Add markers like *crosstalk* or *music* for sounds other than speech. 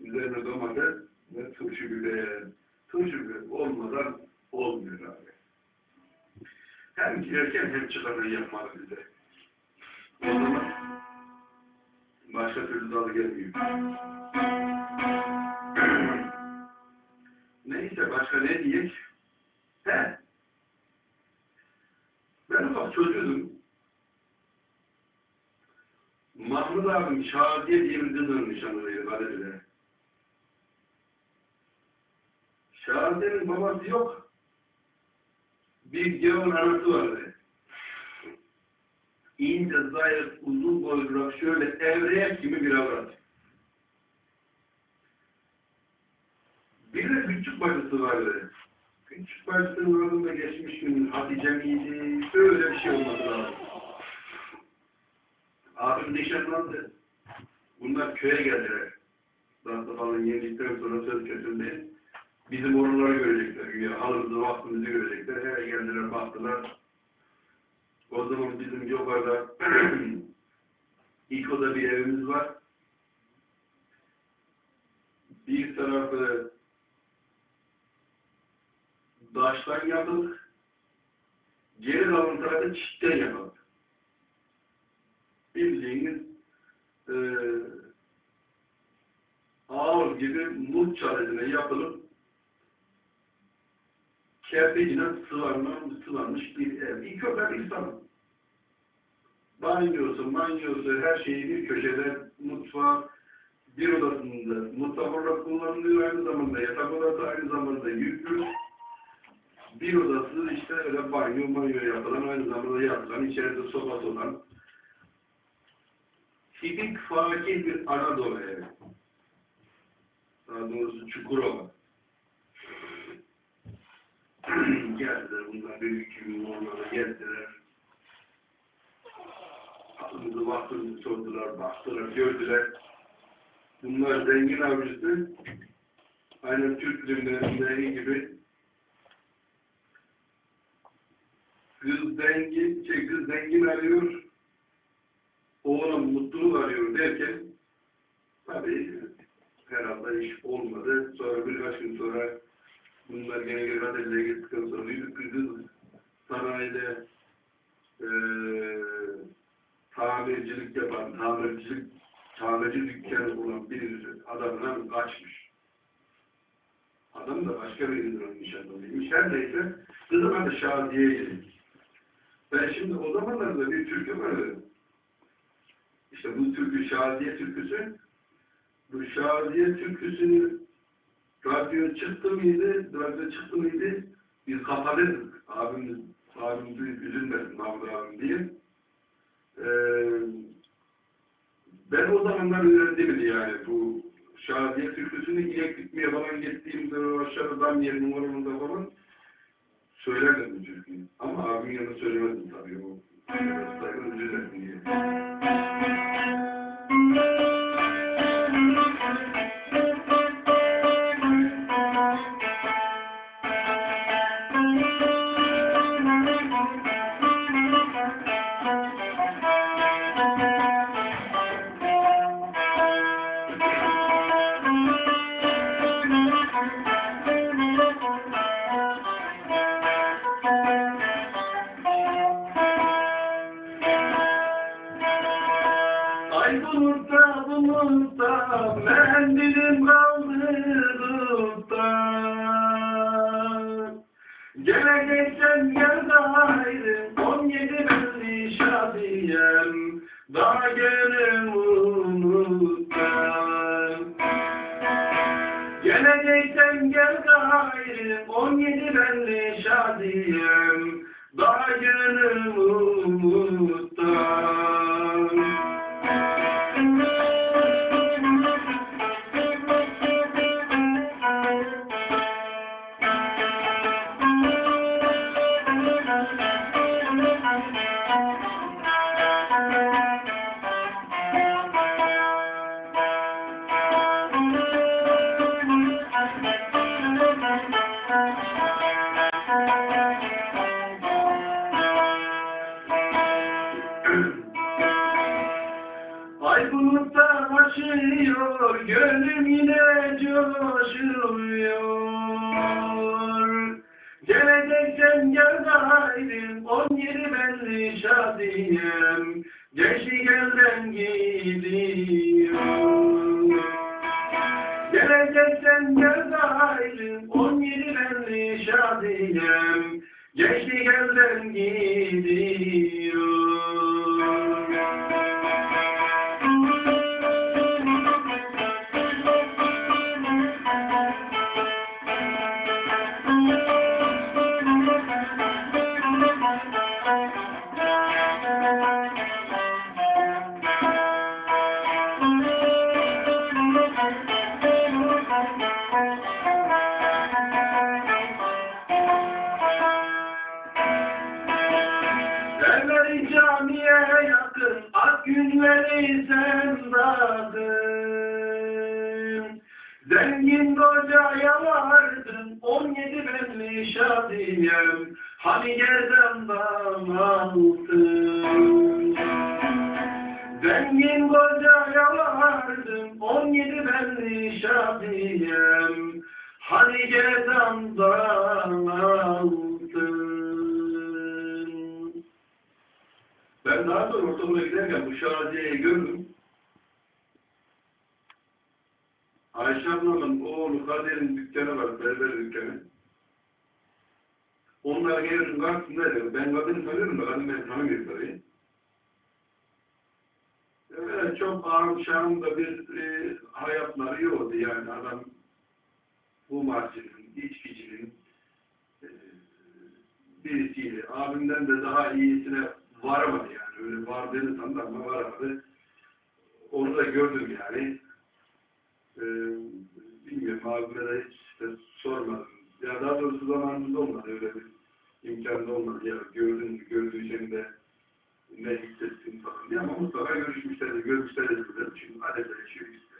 üzerine domates ve turşu biber. Turşu biber olmadan olmuyor abi. Hem girerken hem çıkarken yapmalı bize. O zaman başka türlü tadı gelmiyor. *clears throat* Neyse başka ne diyecek? He. Ben ufak çocuğum. Mahmut abim Şadiye diye bir kızın nişanlıydı Kadir'de. Şadiye'nin babası yok. Bir gavur anası vardı. İnce, zayıf, uzun boylu, şöyle evrek gibi bir avrat. Bir de küçük bacısı vardı. Küçük bacısının adında geçmiş gün Hatice miydi? Öyle bir şey olmadı lazım. Abim nişanlandı. Bunlar köye geldiler. Dağıtı falan yedikten sonra söz kesildi. Bizim oraları görecekler. Güya halımızı, vaktimizi görecekler. Eve geldiler, baktılar. O zaman bizim yukarıda *clears throat* ilk oda bir evimiz var. Bir tarafı daştan yapılık. Geri kalan tarafı çitten yapılık. Bildiğiniz e, ağır gibi mut çalısına yapılıp kerpiçine sıvanmış, sıvanmış bir ev. İlk oda İslam. Banyosu, banyosu, her şeyi bir köşede, mutfağı, bir odasında, mutfak olarak kullanılıyor aynı zamanda, yatak odası aynı zamanda yüklü. Bir odası işte öyle banyo, banyo yapılan, aynı zamanda yapılan, içeride sobası olan, tipik fakir bir Anadolu evi. Daha doğrusu Çukurova. geldiler bunlar büyük gibi onlara geldiler. Halımızı vaktimizi sordular, baktılar, gördüler. Bunlar zengin avcısı. Aynen Türk filmlerindeki gibi kız zengin, şey, kız zengin arıyor, oğlum mutluluk arıyor derken tabii herhalde iş olmadı. Sonra birkaç gün sonra bunlar gene gazeteye gittikten sonra kız sanayide eee tamircilik yapan, tamircilik tamirci dükkanı olan bir adamdan kaçmış. Adam da başka birinin nişanlıymış. Her neyse kızım adı Şadiye'ydi. Ben şimdi o zamanlarda bir türkü vardı. İşte bu türkü Şadiye türküsü. Bu Şadiye türküsünü radyo çıktı mıydı? Radyo çıktı mıydı? Biz kapalıydık. Abimiz, abimiz üzülmesin Mahmut abim diye. Ee, ben o zamanlar öğrendim yani bu Şadiye türküsünü inek gitmeye falan gittiğimde o aşağıdan yer numaramında falan söylerdim bu türküyü. Ama abimin yanında söylemedim tabii o. Saygın üzülmesin diye. Bulutta mendilim kaldı dutta Geleceksen gel gayrı on yedi belli şadiyem Daha gönlüm unuttan Geleceksen gel gayrı on yedi belli Ay bulutta kaçıyor, gönlüm yine coşuyor. Gelecekten gel gayrım, on yedi belli şadiyem. Geçti elden giy. Evleri camiye yakın, ak günleri sen dağdın. Zengin kocaya vardın, on yedi belli şadiyem, hani gerdandan altın. Zengin kocaya vardın, on yedi belli şadiyem, hani gerdandan altın. Ben daha sonra ortamına giderken bu Şaziye'yi gördüm. Ayşe ablamın oğlu Kadir'in dükkanı var, berber dükkanı. Onlar gelin karşısındaydı. Ben kadını tanıyorum da kadın beni tanımıyor tabii. Öyle çok ağır şahımda bir e, hayatları yoktu yani adam bu marşinin, içkicinin e, birisiydi. Abimden de daha iyisine varamadı yani. Öyle vardığını sandı ama varamadı. Onu da gördüm yani. Ee, bilmiyorum abime de hiç de sormadım. Ya daha doğrusu zamanımızda olmadı öyle bir imkan da olmadı. Ya gördüğün de ne hissettin falan diye ama mutlaka görüşmüşler de, görmüşler de. Şimdi adeta yaşıyor işte.